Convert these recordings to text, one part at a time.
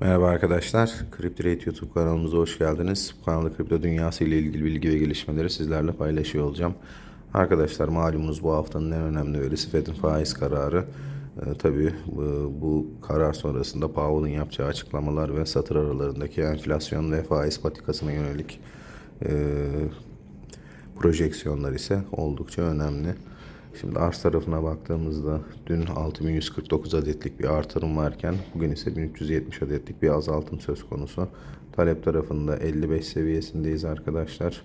Merhaba arkadaşlar. CryptoRate YouTube kanalımıza hoş geldiniz. Bu kanalda kripto dünyası ile ilgili bilgi ve gelişmeleri sizlerle paylaşıyor olacağım. Arkadaşlar malumunuz bu haftanın en önemli verisi Fed'in faiz kararı. Ee, tabii bu, bu karar sonrasında Powell'ın yapacağı açıklamalar ve satır aralarındaki enflasyon ve faiz patikasına yönelik e, projeksiyonlar ise oldukça önemli. Şimdi arz tarafına baktığımızda dün 6149 adetlik bir artırım varken bugün ise 1370 adetlik bir azaltım söz konusu. Talep tarafında 55 seviyesindeyiz arkadaşlar.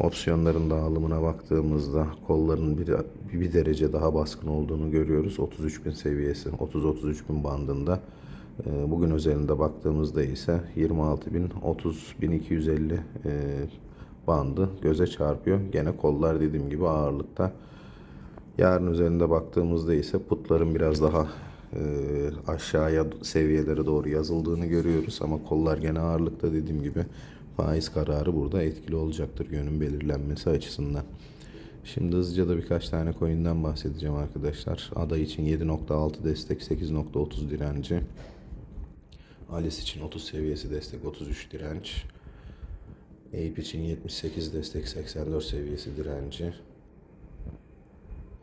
Opsiyonların dağılımına baktığımızda kolların bir, bir derece daha baskın olduğunu görüyoruz. 33.000 seviyesi, 30-33.000 bandında. Ee, Bugün özelinde baktığımızda ise 26.000, 30.250 e, bandı göze çarpıyor. Gene kollar dediğim gibi ağırlıkta. Yarın üzerinde baktığımızda ise putların biraz daha e, aşağıya seviyelere doğru yazıldığını görüyoruz. Ama kollar gene ağırlıkta dediğim gibi faiz kararı burada etkili olacaktır yönün belirlenmesi açısından. Şimdi hızlıca da birkaç tane coin'den bahsedeceğim arkadaşlar. Aday için 7.6 destek, 8.30 direnci. Alice için 30 seviyesi destek, 33 direnç. Ape için 78 destek, 84 seviyesi direnci.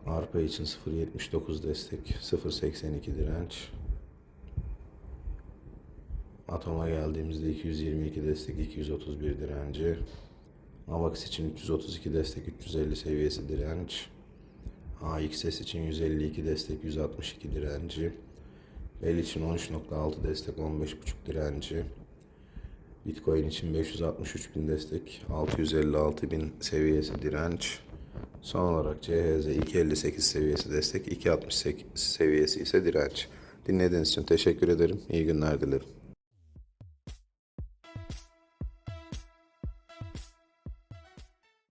Arpa için 0.79 destek, 0.82 direnç. Atom'a geldiğimizde 222 destek, 231 direnci. Avax için 332 destek, 350 seviyesi direnç. AXS için 152 destek, 162 direnci. Bell için 13.6 destek, 15.5 direnci. Bitcoin için 563 bin destek, 656 bin seviyesi direnç. Son olarak CHZ 258 seviyesi destek, 268 seviyesi ise direnç. Dinlediğiniz için teşekkür ederim. İyi günler dilerim.